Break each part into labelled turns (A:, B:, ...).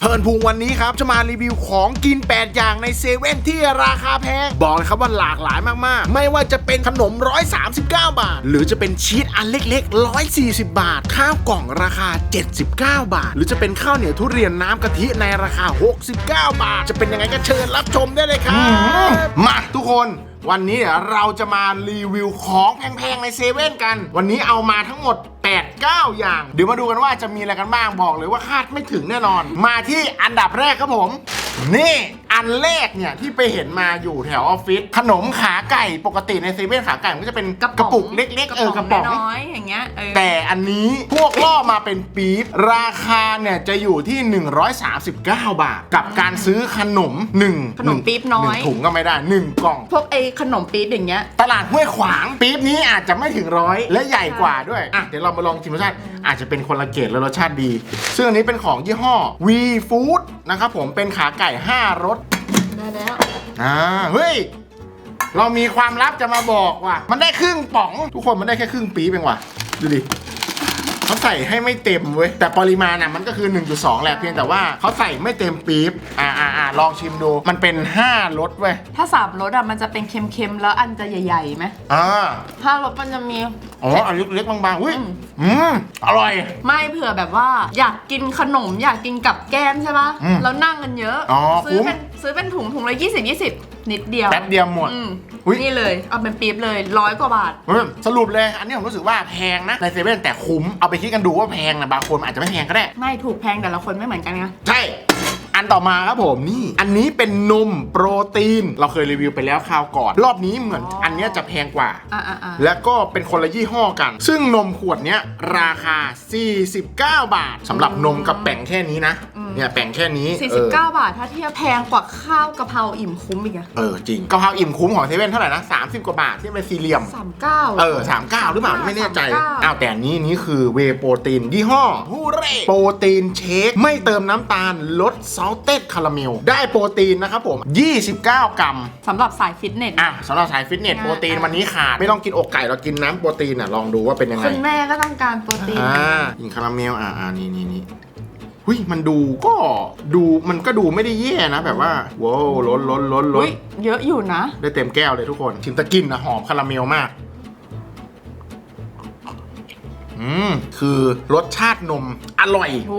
A: เพิร์นพุงวันนี้ครับจะมารีวิวของกิน 8 อย่างในเซเว่นที่ราคาแพง บอกเลยครับว่าหลากหลายมากๆ ไม่ว่าจะเป็นขนม 139 บาท หรือจะเป็นชีสอันเล็กๆ 140 บาท ข้าวกล่องราคา 79 บาท หรือจะเป็นข้าวเหนียวทุเรียนน้ำกะทิในราคา 69 บาท จะเป็นยังไงก็เชิญรับชมได้เลยครับ มาทุกคน วันนี้เดี๋ยวเราจะมารีวิวของแพงๆในเซเว่นกัน วันนี้เอามาทั้งหมด 8 9 อย่าง เดี๋ยวมาดูกันว่าจะมีอะไรกันบ้างบอกเลยว่าคาดไม่ถึงแน่นอน มาที่อันดับแรกครับผม นี่ อันแรกเนี่ยที่ไปเห็นมาอยู่แถวออฟฟิศขนมขาไก่ปกติในเซเว่นขาไก่มันก็จะเป็นกระปุกเล็กๆเออกระป๋อง
B: น้อยๆอย่างเงี้ยเออ
A: แต่อันนี้พวกล่อมาเป็นปี๊บราคาเนี่ยจะอยู่ที่ 139 บาท กับการซื้อขนม1
B: ขนมปี๊บน้อย
A: หงถุงก็ไม่ได้ 1 กล่อง
B: พวกไอ้ขนมปี๊บอย่างเงี้ย
A: ตลาดห้วยขวางปี๊บนี้อาจจะไม่ถึงร้อยและใหญ่กว่าด้วยอะเดี๋ยวเรามาลองชิมรสชาติอาจจะเป็นคนละเกรดและรสชาติดี ซึ่งอันนี้เป็นของยี่ห้อ V Food นะครับผมเป็นขาไก่ 5รส
B: ได้แล้ว
A: อ่าเฮ้ย เรามีความลับจะมาบอกว่ะ มันได้ครึ่งป๋อง ทุกคนมันได้แค่ครึ่งปี๊บเองว่ะ ดูดิเขาใส่ให้ไม่เต็มเว้ย แต่ปริมาณน่ะมันก็คือ 1.2 แหละเพียงแต่ว่าเขาใส่ไม่เต็มปี๊บอ่าอ่าอ่าลองชิมดู มันเป็น 5รสเว้ย
B: ถ้าสามรสอะมันจะเป็นเค็มๆ แล้วอันจะใหญ่ๆไหม
A: อ่า
B: ห้ารสมันจะมี
A: อ๋ออันเล็กๆบางๆอุ้ย
B: อืม
A: อืมอร่อย
B: ไม่เผื่อแบบว่า อยากกินขนมอยากกินกับแก้มใช่ปะ
A: อืม
B: แล้วนั่งกันเยอะ
A: อ๋อ
B: ซื้อ
A: คุ้ม
B: เป็นซื้อเป็นถุงถุงละยี่สิบยี่สิบนิดเดียว
A: แป๊บเดียวหมด
B: อืม
A: อุ๊ย
B: นี่เลย เอาเป็นปี๊บเลยร้อยกว่าบาท
A: เฮ้ยสรุปเลย อันนี้ผมรู้สึกว่าแพงนะในเซเว่นแต่คุ้มเอาไปคิดกันดูว่าแพงนะบางคนอาจจะไม่แพงก็ได้
B: ไม่ถูกแพงแต่ละคนไม่เหมือนกันไง
A: ใช่ อันต่อมาครับผมนี่ อันนี้เป็นนมโปรตีน เราเคยรีวิวไปแล้วคราวก่อน รอบนี้เหมือน
B: อ๋ออั
A: อันเนี้ยจะแพงกว่า
B: อ่าอ่าอ่า
A: แล้วก็เป็นคนละยี่ห้อกัน ซึ่งนมขวดเนี้ยราคา 49 บาทสำหรับนมกับแป่งแค่นี้นะ เนี่ยแป่งแค่นี้
B: สี่
A: เอ
B: สิบ
A: อ
B: เก้าบาทถ้าเทียบแพงกว่าข้าวกะเพราอิ่มคุ้มอีกอะ
A: เออจริงกะเพราอิ่มคุ้มของเซเว่นเท่าไหร่นะ30 กว่าบาทที่เป็นสี่เหลี่ยม
B: สามเก้า
A: เออสามเก้าหรือเปล่าไม่แน่ใจ
B: 39
A: อ้าวแต่อันนี้นี่คือเวโปรตีนยี่ห้อ ฮูเร่โปรตีนเชค ไม่เติมน้ำตาลลดซอลเต็ดคาราเมล ได้โปรตีนนะครับผม 29 กรัม
B: สำหรับสายฟิตเนส
A: อะสำหรับสายฟิตเนส
B: อ่า
A: โปรตีนวันนี้ขาด ไม่ต้องกินอกไก่เรากินน้ำโปรตีนอะ ลองดูว่าเป็นยังไง
B: คุณแม่ก็ต้องการโปรตีน
A: อ่ากินคาราเมลอ่าอ่านี่นี่นี่ หุยมันดูก็ดูมันก็ดูไม่ได้แย่นะ แบบว่าว้าวล้นล้นล้นล้
B: อุ้
A: น
B: ยเยอะอยู่นะ
A: ได้เต็มแก้วเลยทุกคนชิมตะกินนะหอมคาราเมลมาก อืมคือรสชาตินมอร่อย
B: โห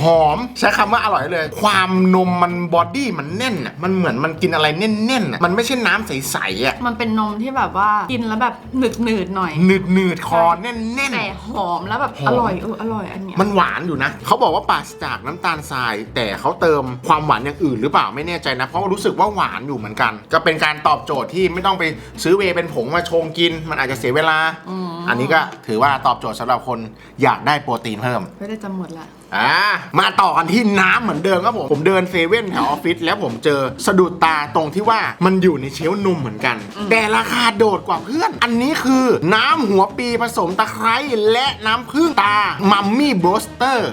A: หอมใช้คำว่าอร่อยเลย ความนมมันบอดี้มันแน่นอะมันเหมือนมันกินอะไรแน่นๆอะมันไม่ใช่น้ำใสๆอะ
B: มันเป็นนมที่แบบว่ากินแล้วแบบหนืดหนืดๆหน่อย
A: หนืดหนืดๆคอแน่น
B: แต่หอมแล้วแบบ
A: หอม
B: อร่อยเอออร่อยอันเนี้ย
A: ๆ มันหวานอยู่นะ เขาบอกว่าปราศจากน้ำตาลทราย แต่เขาเติมความหวานอย่างอื่นหรือเปล่าไม่แน่ใจนะ เพราะว่ารู้สึกว่าหวานอยู่เหมือนกัน ก็เป็นการตอบโจทย์ที่ไม่ต้องไปซื้อเวย์เป็นผงมาชงกิน มันอาจจะเสียเวลาอั นนี้ก็ถือว่าตอบโจทย์สำหรับคนอยากได้โปรตีนเพิ่ม
B: ไม่ได้จะหมดละ
A: อ่ามาต่อกันที่น้ำเหมือนเดิมครับผม ผมเดินเซเว่นแถวออฟฟิศแล้วผมเจอสะดุดตาตรงที่ว่ามันอยู่ในเชลฟ์นมเหมือนกัน แต่ราคาโดดกว่าเพื่อน อันนี้คือน้ำหัวปีผสมตะไคร้และน้ำผึ้งตามัมมี่โบสเตอร์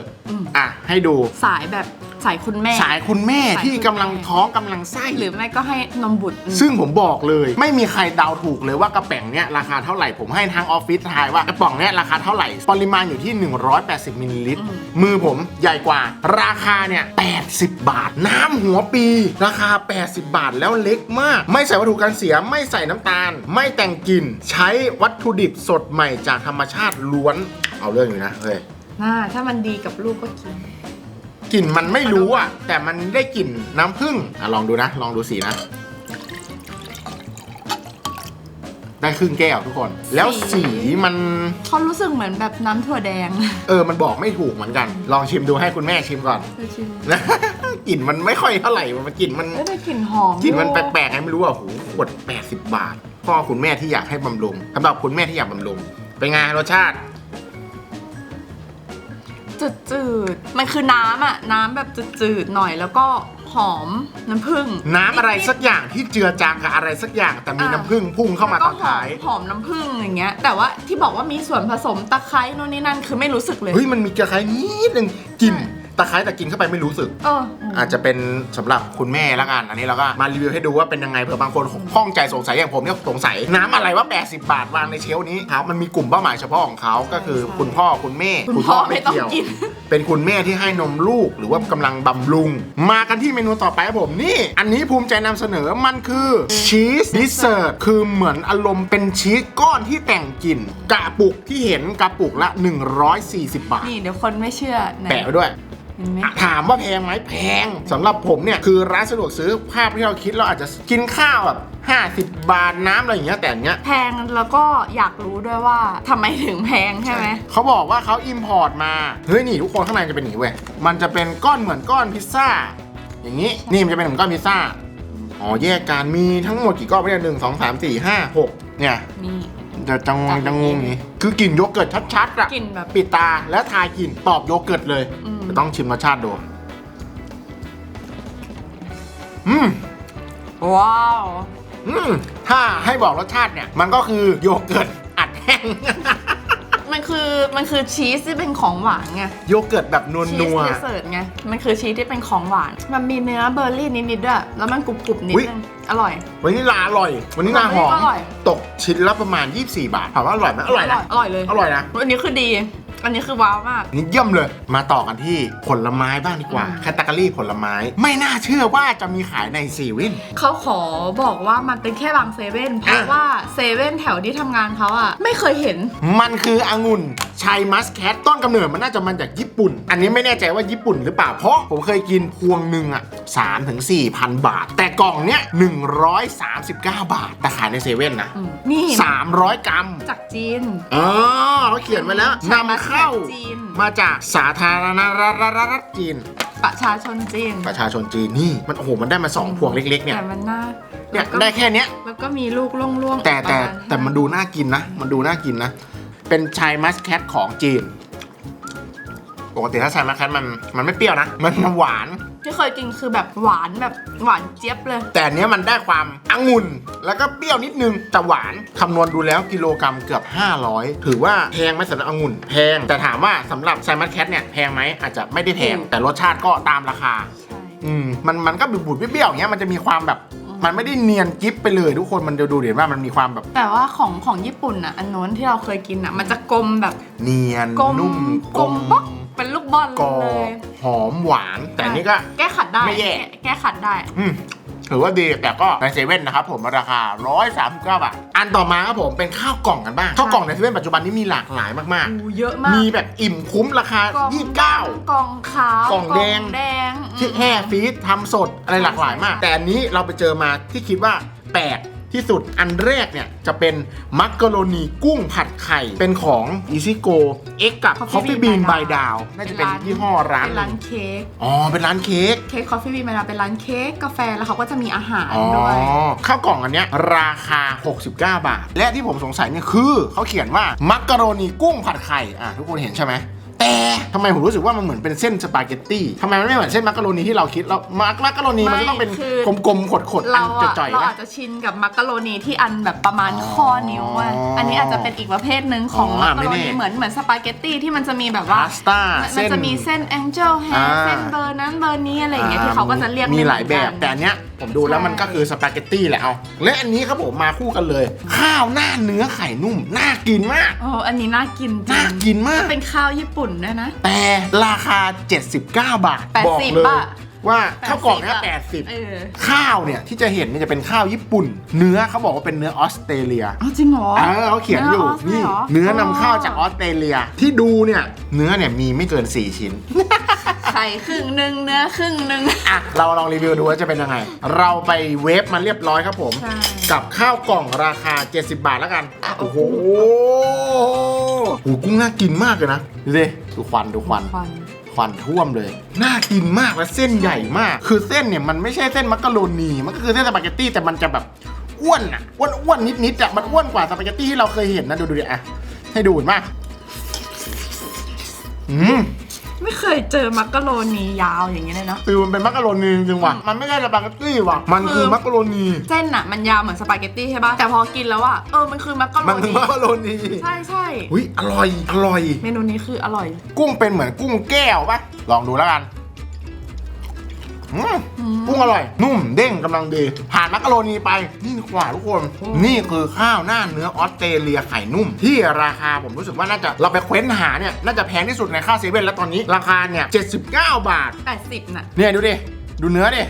A: อะ ให้ดู
B: สายแบบ สายคุณแม่
A: สายคุณแม่
B: สาย
A: ที่
B: คุณ
A: กำลัง
B: แม่
A: ท้องกำลังไส้
B: หรือไม่ก็ให้นมบุตรอืม
A: ซึ่งผมบอกเลย ไม่มีใครเดาถูกเลยว่ากระแป๋งเนี้ยราคาเท่าไหร่ผมให้ทางออฟฟิศทายว่ากระป๋องเนี้ยราคาเท่าไหร่ ปริมาณอยู่ที่ 180มิลลิลิตร มือผมใหญ่กว่า ราคาเนี่ย80 บาท น้ำหัวปี ราคา 80 บาทแล้วเล็กมาก ไม่ใส่วัตถุกันเสียไม่ใส่น้ำตาล ไม่แต่งกลิ่นใช้วัตถุดิบสดใหม่จากธรรมชาติล้วนเอาเรื่องอยู่นะเฮ้ย
B: น่า ถ้ามันดีกับลูกก็กิน
A: กลิ่นมันไม่รู้อะ แต่มันได้กลิ่นน้ำผึ้งอะลองดูนะ ลองดูสีนะ ได้ครึ่งแก้วทุกคน แล้ว
B: สี
A: สีมัน
B: เขารู้สึกเหมือนแบบน้ำถั่วแดง
A: เออ มันบอกไม่ถูกเหมือนกัน ลองชิมดูให้คุณแม่ชิมก่อน
B: เออชิม
A: นะ กลิ่นมันไม่ค่อยเท่าไหร่ มันกลิ่นมัน
B: เอ้ยได้กลิ่นหอม
A: กลิ่นมันแอ
B: ยู่
A: ปลกๆไงไม่รู้อะโหขวด 80 บาท พ่อคุณแม่ที่อยากให้บำรุงสำหรับคุณแม่ที่อยากบำรุง เป็นไงรสชาติ
B: จืดๆ มันคือน้ำอะน้ำแบบจืดๆหน่อยแล้วก็หอมน้ำผึ้ง
A: น้ำอะไรสักอย่างที่เจือจางกับอะไรสักอย่างแต่มีน้ำผึ้งพุ่งเข้ามาตอนท้าย
B: แล้วก็หอมหอมน้ำผึ้งอย่างเงี้ย แต่ว่าที่บอกว่ามีส่วนผสมตะไคร้นู่นนี่นั่นคือไม่รู้สึกเลย
A: เฮ้ยมันมีกระไคร้นิดนึงกลิ่น ตะไคร้แต่กินเข้าไปไม่รู้สึก
B: เออ
A: อาจจะเป็นสำหรับคุณแม่แล้วกัน อันนี้เราก็มารีวิวให้ดูว่าเป็นยังไงเผื่อบางคนข้องใจสงสัยอย่างผมเนี่ยสงสัยน้ำอะไรว่า 80 บาทวางในเชลฟ์นี้ครับมันมีกลุ่มเป้าหมายเฉพาะของเขาก็คือ
B: ใช่
A: คุณพ่อคุณแม่
B: คุณพ่อไม่ต้อง
A: เกี่ยว
B: กิน
A: เป็นคุณแม่ที่ให้นมลูกหรือว่ากำลังบำรุง มากันที่เมนูต่อไปครับผมนี่ อันนี้ภูมิใจนำเสนอมันคือชีสดิเซอร์คือเหมือนอารมณ์เป็นชีสก้อนที่แต่งกลิ่นกระปุกที่เห็นกระปุกละ 140 บาท
B: นี่เดี๋ยวคนไม่เชื่อไหน
A: แปะไว้ด้วย
B: เห็นไหม
A: อะถามว่าแพงไหมแพงสำหรับผมเนี่ย คือร้านสะดวกซื้อภาพที่เราคิดเราอาจจะกินข้าวแบบ 50 บาทน้ำอะไรอย่างเงี้ยแต่อันเนี้ย
B: แพงแล้วก็อยากรู้ด้วยว่าทำไมถึงแพงใช่ไหม
A: เขาบอกว่าเขาอิมพอร์ตมา เฮ้ยนี่ทุกคนข้างในจะเป็นอย่างนี้เว้ย มันจะเป็นก้อนเหมือนก้อนพิซซ่า อย่างนี้ นี่มันจะเป็นเหมือนก้อนพิซซ่า อ๋อแยกกันมีทั้งหมดกี่ก้อนเนี่ยหนึ่งสองสามสี่ห้าหกเนี่ย
B: นี่
A: จะจังงจังงงอย่างนี้คือกลิ่นโยเกิร์ตชัดๆอะ
B: กลิ่นแบบ
A: ปิดตาแล้วทายกลิ่นตอบโยเกิร์ตเลย
B: อื ม
A: ต้องชิมรสชาติดู อืม
B: ว้าว
A: อืม ถ้าให้บอกรสชาติเนี่ย มันก็คือโยเกิร์ตอัดแห้ง
B: มันคือมันคือชีสที่เป็นของหวานไง
A: โยเกิร์ตแบบนวล
B: ชี
A: นั
B: ส
A: ว
B: เดสเซิร์ตไง มันคือชีสที่เป็นของหวาน มันมีเนื้อเบอร์รี่นิดๆด้วย แล้วมันกรุบๆนิด
A: อุ๊ย
B: นึง อร่อย
A: วันนี้ลาอร่อย วันนี้ลาหอม
B: อร่อย
A: ตกชิ้นละประมาณ 24 บาท ถามว่าอร่อยไหมอร่อยนะ
B: อร่อยเลย
A: อร่อยนะ
B: อันนี้คือดี อันนี้คือว้าวมาก
A: นี่เยี่ยมเลย มาต่อกันที่ผลไม้บ้างดีกว่า
B: อืม
A: แคตตาล็อผลไม้ ไม่น่าเชื่อว่าจะมีขายในซีเว่น
B: เขาขอบอกว่ามันเป็นแค่บางเซเว่นเพราะ
A: อะ
B: ว่าเซเว่นแถวที่ทำงานเขาอะไม่เคยเห็น
A: มันคือองุ่นชัยมัสแคทต้นกำเนิดมันน่าจะมาจากญี่ปุ่น อันนี้ไม่แน่ใจว่าญี่ปุ่นหรือเปล่า เพราะผมเคยกินพวงหนึ่งอะ3ถึง4พันบาท แต่กล่องเนี้ย139บาท แต่ขายในเซเว่นนะ
B: อืมนี่
A: 300กรัม
B: จากจีน
A: อ๋อเขาเขียนไว้แล้ว
B: ชัย
A: นำ
B: มัสแคท
A: เข้า
B: จีน
A: มาจากสาธารณรัฐจีน
B: ประชาชนจีน
A: ประชาชนจีนนี่มันโอ้โหมันได้มาสองพวงเล็กๆเนี่ย
B: แต่มันน่า
A: เนี่ย
B: แล้วก็
A: ได้แค่เนี้ย
B: แล้วก็มีลูกล่วงๆ
A: แต่แต่
B: ประาณ
A: แต่มันดูน่ากินนะ มันดูน่ากินนะ เป็นชายมัสแคทของจีนปกติถ้าชายมัสแคทมันมันไม่เปรี้ยวนะ มันหวาน
B: ที่เคยกินคือแบบหวานแบบหวานเจี๊ยบเลย
A: แต่อันเนี้ยมันได้ความองุ่น แล้วก็เปรี้ยวนิดนึงแต่หวานคำนวณดูแล้วกิโลกรัมเกือบ 500 ถือว่าแพงไหมสำหรับองุ่น แพง แต่ถามว่าสำหรับไซมัสแคทเนี่ยแพงไหมอาจจะไม่ได้แพง
B: ถูก
A: แต่รสชาติก็ตามราคา
B: ใช่
A: อืมมันมันก็บุบๆเปรี้ยวๆอย่างเงี้ยมันจะมีความแบบมันไม่ได้เนียนกิ๊บไปเลย ทุกคนมันจะดูเห็นว่ามันมีความแบบ
B: แต่ว่าของของญี่ปุ่นอะ อันโน้นที่เราเคยกินอะ มันจะกลมแบบ
A: เนียน
B: กลม
A: นุ่ม
B: กลมป๊อกเป็นลูกบอล
A: กรอ
B: เล
A: บ
B: ย
A: หอมหวาน แต่อันนี่ก็
B: แก้ขัดได้
A: ไม่แย่
B: ก้แก้ขัดได้
A: อืมถือว่าดีแต่ก็ในเซเว่นนะครับผมราคา 139 บาท อันต่อมาครับผมเป็นข้าวกล่องกันบ้าง ข้าวกล่องในเซเว่นปัจจุบันนี้มีหลากหลายมาก
B: อูเยอะมาก
A: ๆมีแบบอิ่มคุ้มราคา
B: กล่อง
A: 29
B: กล่องขาว
A: กล่องแดง
B: แดง
A: ที่แห่ฟีดทำสดอะไรหลากหลายมาก
B: ใช่
A: แต่อันนี้เราไปเจอมาที่คิดว่าแปลก ที่สุดอันแรกเนี่ย จะเป็นมักกะโรนีกุ้งผัดไข่ เป็นของอีซิโกเอ็กกับ
B: Coffee
A: Coffee
B: Bean
A: Bean
B: by
A: by Dow น่าจะเป็นยี่ห้อร้าน
B: เป็น
A: ห
B: ร้า
A: นึ่
B: น
A: ง
B: เค้ก
A: อ๋อเป็นร้านเค้ก
B: เค้กคอฟฟี่บีมาเป็นร้านเค้กกาแฟแล้วเขาก็จะมีอาหาร
A: อ๋อ
B: ด้วย
A: ข้าวกล่องอันเนี้ยราคา 69 บาท และที่ผมสงสัยเนี่ยคือ เขาเขียนว่ามักกะโรนีกุ้งผัดไข่ อะ ทุกคนเห็นใช่ไหม แต่ทำไมผมรู้สึกว่ามันเหมือนเป็นเส้นสปาเกตตี้ทำไมมันไม่เหมือนเส้นมักกะโรนีที่เราคิดแล้วมักมักกะโรนีมันจะต้องเป็น
B: ไม่คือ
A: กลมๆขดๆอั
B: เรา
A: น
B: อะ
A: จ่อย
B: เรา
A: ๆนะ
B: อาจจะชินกับมักกะโรนีที่อันแบบประมาณข้อนิ้วอะ
A: อ๋ออั
B: อันนี้อาจจะเป็นอีกประเภทหนึ่งของ
A: อ๋อ
B: มักกะโร
A: ไม่
B: นี
A: แน่
B: เหมือนเหมือนสปาเกตตี้ที่มันจะมีแบบว่า
A: พาสต้า
B: มัน
A: เส้น
B: จะมีเส้นแองเจิลแฮ
A: อ่า
B: ร์เส้นเบอร์นั้นเบอร์นี้อะไรอย่างเงี้ยที่เขาก็จะเรียก
A: มี
B: ไเห
A: ห
B: มื
A: ลาย
B: อน
A: แบ
B: กับน
A: แต่อันเนี้ย ผมดูแล้ว
B: ใช่
A: มันก็คือสปาเกตตี้แหละเอาและอันนี้ครับผมมาคู่กันเลย ข้าวหน้าเนื้อไข่นุ่มน่ากินมาก
B: โอ้อันนี้น่ากินจริ
A: น่างกินมาก
B: เป็นข้าวญี่ปุ่นด้วยนะ
A: แต่ราคา 79 บาท
B: 80
A: บอกเลย
B: บาท
A: ว่าข้าวกล่องเนี้ย
B: 80
A: 80
B: เออ
A: ข้าวเนี่ยที่จะเห็นเนี่ยจะเป็นข้าวญี่ปุ่น เนื้อเขาบอกว่าเป็นเนื้อออสเตรเลีย
B: อ๋อจริงเหรอ
A: เออเขาเขียนอยู่
B: เนื้
A: นี่
B: อออส
A: เนื้อนำเข้าจากออสเตรเลีย ที่ดูเนี่ยเนื้อเนี่ยมีไม่เกิน 4 ชิ้น
B: ไข่ครึ่งหนึ่งเนื้อครึ่งหนึ่ง
A: อะเราลองรีวิวดูว่าจะเป็นยังไง เราไปเวฟมาเรียบร้อยครับผม
B: ใช่
A: กับข้าวกล่องราคา 70 บาทแล้วกัน โอ้โหโอ้โหกุ้งน่ากินมากเลยนะ ดูสิดูควันดูควัน
B: ควัน
A: ควันท่วมเลย น่ากินมากและเส้นใหญ่มาก คือเส้นเนี่ยมันไม่ใช่เส้นมักกะโรนี มันก็คือเส้นสปาเกตตี้แต่มันจะแบบอ้วนอะ อ้วนอ้วนนิดนิดๆอะ มันอ้วนกว่าสปาเกตตี้ที่เราเคยเห็นนะ ดูดูดิอะ ให้ดูเห็นปะอืม
B: ไม่เคยเจอมักกะโรนียาวอย่างนี้เลยเนาะ
A: ฟิลมันเป็นมักกะโรนีจริงๆว่ะ มันไม่ใช่สปาเกตตี้ว่ะ มันคือมักกะโรนี
B: เส้นอะมันยาวเหมือนสปาเกตตี้ใช่ป่ะแต่พอกินแล้วอะเออมันคือมักกะโร
A: มันคือ
B: นี
A: มักกะโรนี
B: ใช่ใช่
A: อุ้ยอร่อย อร่อย
B: เมนูนี้คืออร่อย
A: กุ้งเป็นเหมือนกุ้งแก้วปะลองดูแล้วกัน อืมกุ้งอร่อย นุ่มเด้งกำลังดี ผ่านมักกะโรนีไป นี่ดีกว่าทุกคน นี่คือข้าวหน้าเนื้อออสเตรเลียไข่นุ่ม ที่ราคาผมรู้สึกว่าน่าจะเราไปเค้นหาเนี่ยน่าจะแพงที่สุดในข้าวเซเว่นแล้วตอนนี้ราคาเนี่ย79 บาท
B: 80 น่ะ
A: เนี่ยดูดิ ดูเนื้อดิ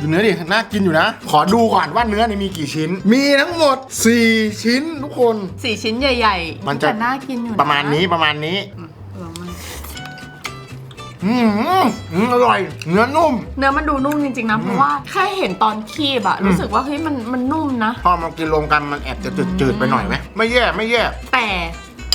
A: ดูเนื้อดิ น่ากินอยู่นะ ขอดูก่อนว่าเนื้อนี่มีกี่ชิ้น มีทั้งหมด 4 ชิ้นทุกคน
B: สี่ชิ้นใหญ่ๆ
A: มันจะ
B: แต่น่ากินอยู่น
A: ประมาณนี้ประมาณนี้
B: อืมลองมา
A: อืมอืมอร่อย เนื้อนุ่ม
B: เนื้อมันดูนุ่มจริงๆนะ เพราะว่าแค่เห็นตอนคีบอะรู้สึกว่าเฮ้ยมันมันนุ่มนะ
A: พอมากินรวมกันมันแอบจะจืดๆไปหน่อยไหมไม่แย่ไม่แย่
B: แต่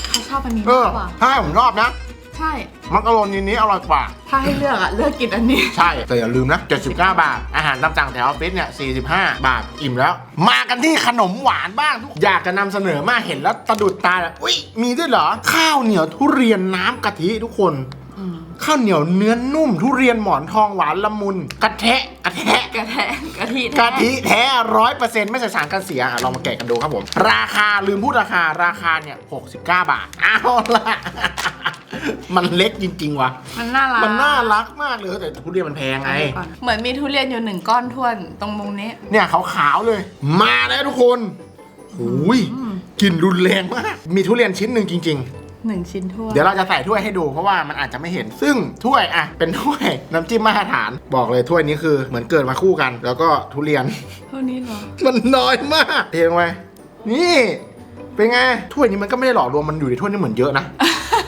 B: เขาชอบอันนี้
A: เอ
B: มา
A: อก
B: กว่า
A: ถ้าให้ผมชอบนะ
B: ใช่
A: มักกะโรนีนี้อร่อยกว่า
B: ถ้าให้เลือกอะเลือกกินอันนี้
A: ใช่ แต่อย่าลืมนะ 79 บาท อาหารตามสั่งแถวออฟฟิศเนี่ย 45 บาท อิ่มแล้ว มากันที่ขนมหวานบ้างทุกอยากจะนำเสนอมากเห็นแล้วตะดุดตาเลยอุ้ย มีด้วยเหรอ ข้าวเหนียวทุเรียนน้ำกะทิทุกคน
B: อืม
A: ข้าวเหนียวเนื้อนุ่ม ทุเรียนหมอนทองหวานละมุนกระแทะกระแทะ
B: กระแทกกะทิ
A: กะทิแท้ร้อยเปอร์เซ็นต์ไม่ใส่สารกันเสียอะลองมาแกะกันดูครับผม ราคาลืมพูดราคาราคาเนี่ย69บาทเอาละมันเล็กจริง ๆ ว่ะ
B: มันน่ารัก
A: มันน่ารักมากเลยแต่ทุเรียนมันแพงไง
B: ก่อนเหมือนมีทุเรียนอยู่หนึ่งก้อนท้วนตรงมุมนี้
A: เนี่ยขาวๆเลย มาแล้วทุกคนหูยกลิ่นรุนแรงมาก มีทุเรียนชิ้นหนึ่งจริง
B: หนึ่งชิ้นท้วน
A: ๆเดี๋ยวเราจะใส่ถ้วยให้ดูเพราะว่ามันอาจจะไม่เห็น ซึ่งถ้วยอะเป็นถ้วยน้ำจิ้มมาตรฐาน บอกเลยถ้วยนี้คือเหมือนเกิดมาคู่กัน แล้วก็ทุเรียน
B: เท่านี้เหรอ
A: มันน้อยมากเทลงไปนี่เป็นไงถ้วยนี้มันก็ไม่ได้หล่อรวมมันอยู่ในถ้วยนี้เหมือนเยอะนะ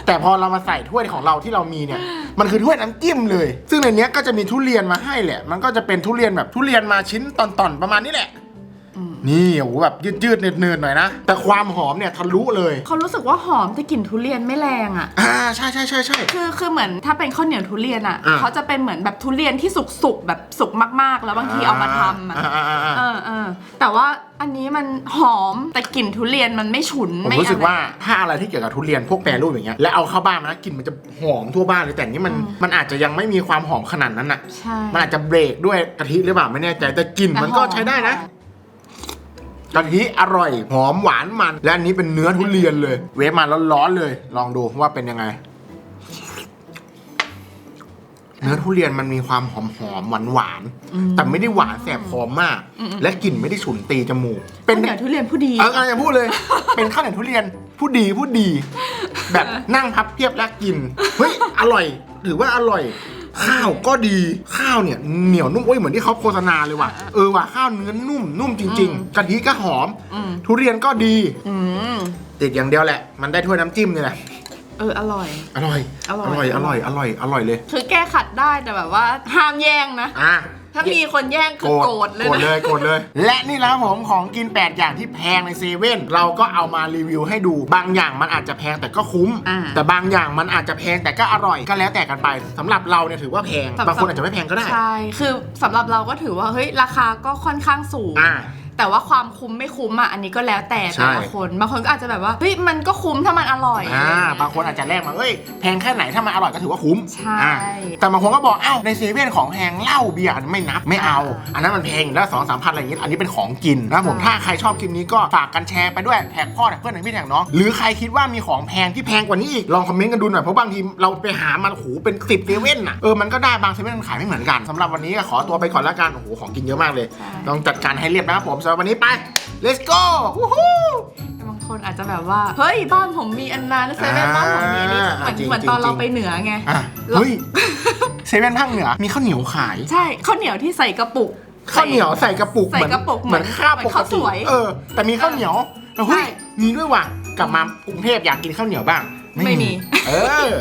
A: แต่พอเรามาใส่ถ้วยของเราที่เรามีเนี่ย มันคือถ้วยน้ำจิ้มเลย ซึ่งในเนี้ยก็จะมีทุเรียนมาให้แหละ มันก็จะเป็นทุเรียนแบบทุเรียนมาชิ้นตอนๆประมาณนี้แหละ
B: อืม
A: นี่โอ้โหแบบยืดๆเนืดๆหน่อยนะ แต่ความหอมเนี่ยทะลุเลย
B: เขารู้สึกว่าหอมแต่กลิ่นทุเรียนไม่แรงอะ
A: อ่าใช่ใช่ใช่ใช่
B: คือคือเหมือนถ้าเป็นข้าวเหนียวทุเรียนอะ
A: อ่า
B: เขาจะเป็นเหมือนแบบทุเรียนที่สุกๆแบบสุกมากๆ แล้วบางทีเอามาทำอะ
A: อ่าอ่าอ่า
B: เออเออแต่ว่าอันนี้มันหอมแต่กลิ่นทุเรียนมันไม่ฉุน
A: ผม
B: ไม่
A: รู้สึก
B: อะไร
A: ว่าถ้าอะไรที่เกี่ยวกับทุเรียนพวกแปรรูปอย่างเงี้ยแล้วเอาเข้าบ้านมานะกลิ่นมันจะหอมทั่วบ้านเลยแต่นี่มัน
B: อืม
A: มันอาจจะยังไม่มีความหอมขนาดนั้นน่ะ
B: ใช่
A: มันอาจจะเบรกด้วยกะทิหรือเปล่าไม่แน่ใจแต่กลิ่นมันก็ใช้ได้นะ กะทิอร่อย หอมหวานมัน และอันนี้เป็นเนื้อทุเรียนเลย เวฟมาร้อนๆเลย ลองดูว่าเป็นยังไง เนื้อทุเรียนมันมีความหอมหอมหวานหวานๆแต่ไม่ได้หวานแสบคอมาก และกลิ่นไม่ได้ฉุนตีจมูก
B: เป็
A: เป็นน
B: เหนียวทุเรียนผู้ดี
A: เออกำลังจะพูดเลย เป็นข้าวเหนียวทุเรียนผู้ดีผู้ดี แบบนั่งพับเพียบแล้วกิน เฮ้ย อร่อยถือว่าอร่อย ข้าวก็ดีข้าวเนี่ยเหนียวนุ่มโอ้ยเหมือนที่เขาโฆษณาเลยว่ะเออว่ะข้าวเนื้อนุ่มนุ่มจริง ๆกะทิก็หอม
B: อืม
A: ทุเรียนก็ดี
B: อืม
A: ติดอย่างเดียวแหละ มันได้ถ้วยน้ำจิ้มนี่แหละ
B: เอออร่อย
A: อร่อย
B: อร่
A: อ
B: อย
A: ร่อย อร่อย อร่อย อร่อยเลย
B: คือแก้ขัดได้แต่แบบว่าห้ามแย่งนะ
A: อะ
B: ถ้ามีคนแย่งคือโกรธเลย
A: โกรธเล
B: นะ
A: ยโกรธเลย และนี่นะครับผมของกิน 8 อย่างที่แพงในเซเว่นเราก็เอามารีวิวให้ดูบางอย่างมันอาจจะแพงแต่ก็คุ้ม
B: อ่า
A: แต่บางอย่างมันอาจจะแพงแต่ก็อร่อยก็แล้วแต่กันไปสำหรับเราเนี่ยถือว่าแพง
B: สำ
A: บางคนอาจจะไม่แพงก็ได้
B: ใช่ คือสำหรับเราก็ถือว่า เฮ้ย ราคาก็ค่อนข้างสูง
A: อ่า
B: แต่ว่าความคุ้มไม่คุ้มอะอันนี้ก็แล้วแต่
A: ใช่
B: แต่ละคนบางคนก็อาจจะแบบว่าเฮ้ยมันก็คุ้มถ้ามันอร่อย
A: อ่า
B: อะไรอย่เย
A: บางคนอาจจะแลกมาเอ้ยแพงแค่ไหนถ้ามันอร่อยก็ถือว่าคุ้ม
B: ใช่
A: อ่าแต่บางคนก็บอกเอ้าในเซเว่นของแพงเหล้าเบียร์ไม่นับไม่เอาอันนั้นมันแพงอยู่แล้วสองสามพันอะไรอย่างงี้อันนี้เป็นของกินนะครับผมถ้าใครชอบคลิปนี้ก็ฝากกันแชร์ไปด้วยแท็กพ่อแท็กเพื่อนแท็กพี่แท็กน้องหรือใครคิดว่ามีของแพงที่แพงกว่านี้อีกลองคอมเมนต์กันดูหน่อยเพราะบางทีเราไปหามันโอ้โหเป็นสิบเซเว่นอะเออมันก็ได้บางเซเว่นมันขายไม่เหมือนกันสำหรับวันนี้ก็ขอตัวไปก่อนละกันโอ้โหของกินเยอะมากเลย
B: ใช่
A: ลองจัดการให้เรียบนะครับผมสำหรับวันนี้ไป let's go วู้ฮู้
B: แต่บางคนอาจจะแบบว่า เฮ้ย บ้านผมมีอันนั้นเซเว่นบ้านผมมีอันนี้
A: อ่า
B: เหมือน
A: จริง
B: เหมือน
A: จริง
B: ตอนเรา
A: จริง
B: ไปเหนือไง
A: อะ
B: เรา
A: เฮ้ยเซเว่นภาคเหนือมีข้าวเหนียวขาย
B: ใช่ข้าวเหนียวที่ใส่กระปุก
A: ข้าวเหนียวใส่กระปุก
B: ใส่กระปุก
A: เหมือน
B: เหมือน
A: ข้าว
B: เหมื
A: ป
B: อน
A: ก
B: ข้าว
A: ติ
B: สวย
A: เออ แต่มีข้าวเหนียวแล้วเฮ้ย
B: ใช่
A: มีด้วยว่ะกลับมากรุงเทพอยากกินข้าวเหนียวบ้าง
B: ไม่มี
A: เออ